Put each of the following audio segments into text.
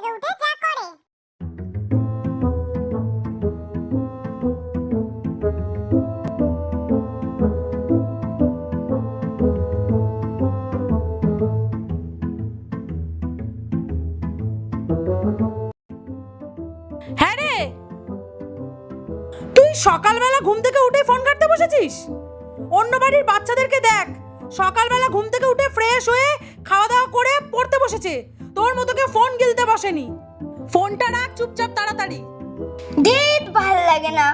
থেকে উঠে যা করে। হ্যাঁ রে! তুই সকালবেলা ঘুম থেকে উঠে ফোন ঘাটতে বসেছিস? অন্য বাড়ির বাচ্চাদেরকে দেখ, সকালবেলা ঘুম থেকে উঠে ফ্রেশ হয়ে খাওয়া দাওয়া করে পড়তে বসেছে। তোর মতো কেউ ফোন গিলতে বসেনি। ফোনটা রাখ চুপচাপ তাড়াতাড়ি। দিদ ভালো লাগে না।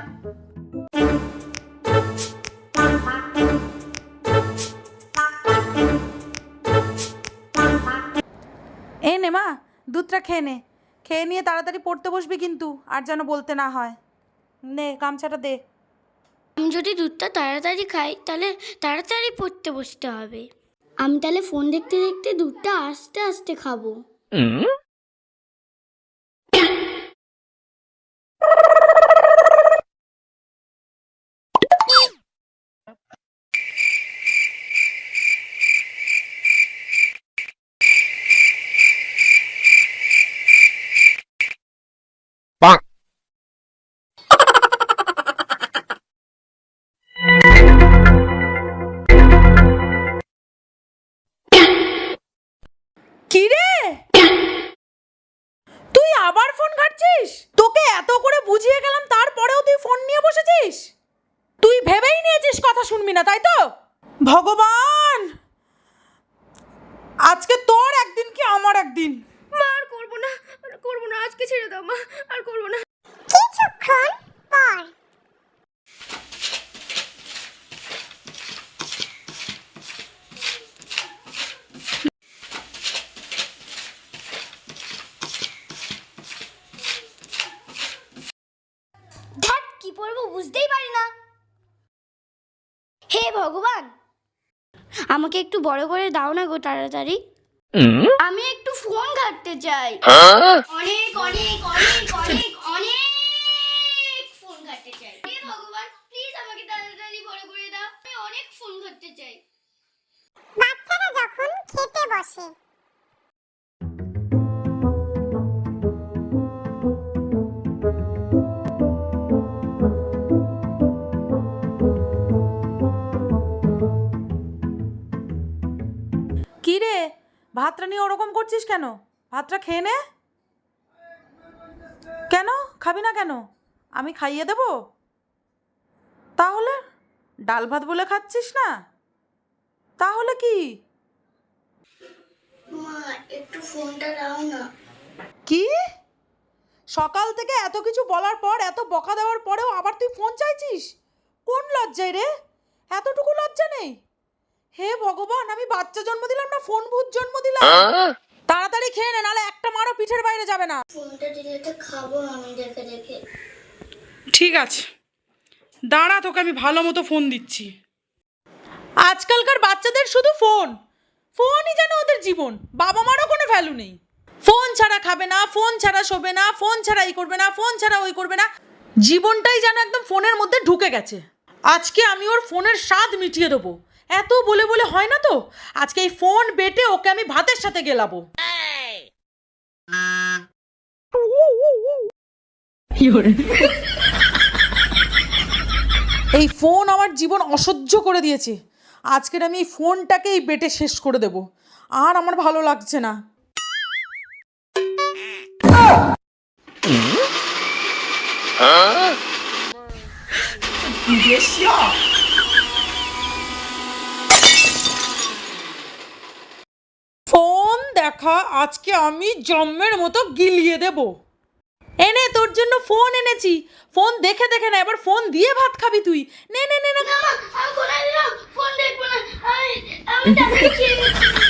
এ নে মা দুধটা খেয়ে নে। খেয়ে নিয়ে তাড়াতাড়ি পড়তে বসবি কিন্তু আর যেন বলতে না হয়। নে গামছাটা দে। আমি যদি দুধটা তাড়াতাড়ি খাই তাহলে তাড়াতাড়ি পড়তে বসতে হবে। আমি তাহলে ফোন দেখতে দেখতে দুধটা আস্তে আস্তে খাব। কি কথা শুনবি না তাই তো? ভগবান! আজকে তোর একদিন কি আমার একদিন? মা আর করব না আর করব না আজকে ছেড়ে দাও মা আর করব না। কিছুক্ষণ পর। কি পড়ব বুঝতেই পারি না। হে ভগবান! আমাকে একটু বড় করে দাও না গো তাড়াতাড়ি। আমি একটু ফোন ঘাটতে চাই। অনেক অনেক অনেক অনেক অনেক ফোন ঘাটতে চাই। হে ভগবান প্লিজ আমাকে তাড়াতাড়ি বড় করে দাও। আমি অনেক ফোন ঘাটতে চাই। বাচ্চারা যখন খেতে বসে কি রে? ভাতটা নিয়ে ওরকম করছিস কেন? ভাতটা খেয়ে নে। কেন? খাবি না কেন? আমি খাইয়ে দেব? তাহলে ডাল ভাত বলে খাচ্ছিস না? তাহলে কি? মা একটু ফোনটা দাও না। কি? সকাল থেকে এত কিছু বলার পর এত বকা দেওয়ার পরেও আবার তুই ফোন চাইছিস? কোন লজ্জায় রে? এতটুকু লজ্জা নেই? হে ভগবান আমি বাচ্চা জন্ম দিলাম না ফোন ভূত জন্ম দিলাম। তাড়াতাড়ি খেয়ে নে নালে একটা মারও পিঠের বাইরে যাবে না। ফোনটা দিলে তো খাব আমি দেখে দেখে। ঠিক আছে। দাঁড়া তোকে আমি ভালো মতো ফোন দিচ্ছি। আজকালকার বাচ্চাদের শুধু ফোন। ফোনই যেন ওদের জীবন। বাবা মারও কোনো ভ্যালু নেই। ফোন ছাড়া খাবে না ফোন ছাড়া শোবে না ফোন ছাড়া এই করবে না ফোন ছাড়া ওই করবে না। জীবনটাই যেন একদম ফোনের মধ্যে ঢুকে গেছে। আজকে আমি ওর ফোনের স্বাদ মিটিয়ে দেবো। এত বলে বলে হয় না তো? আজকে এই ফোন বেটে ওকে আমি ভাতের সাথে গেলাবো। এই ফোন আমার জীবন অসহ্য করে দিয়েছে। আজকের আমি এই ফোনটাকেই বেটে শেষ করে দেব। আর আমার ভালো লাগছে না। ফোন দেখা, আজকে আমি জম্মের মতো গিলিয়ে দেব। এনে তোর জন্য ফোন এনেছি। ফোন দেখে দেখে না, এবার ফোন দিয়ে ভাত খাবি তুই। নে নে নে, না। ফোন দেখব না। আমি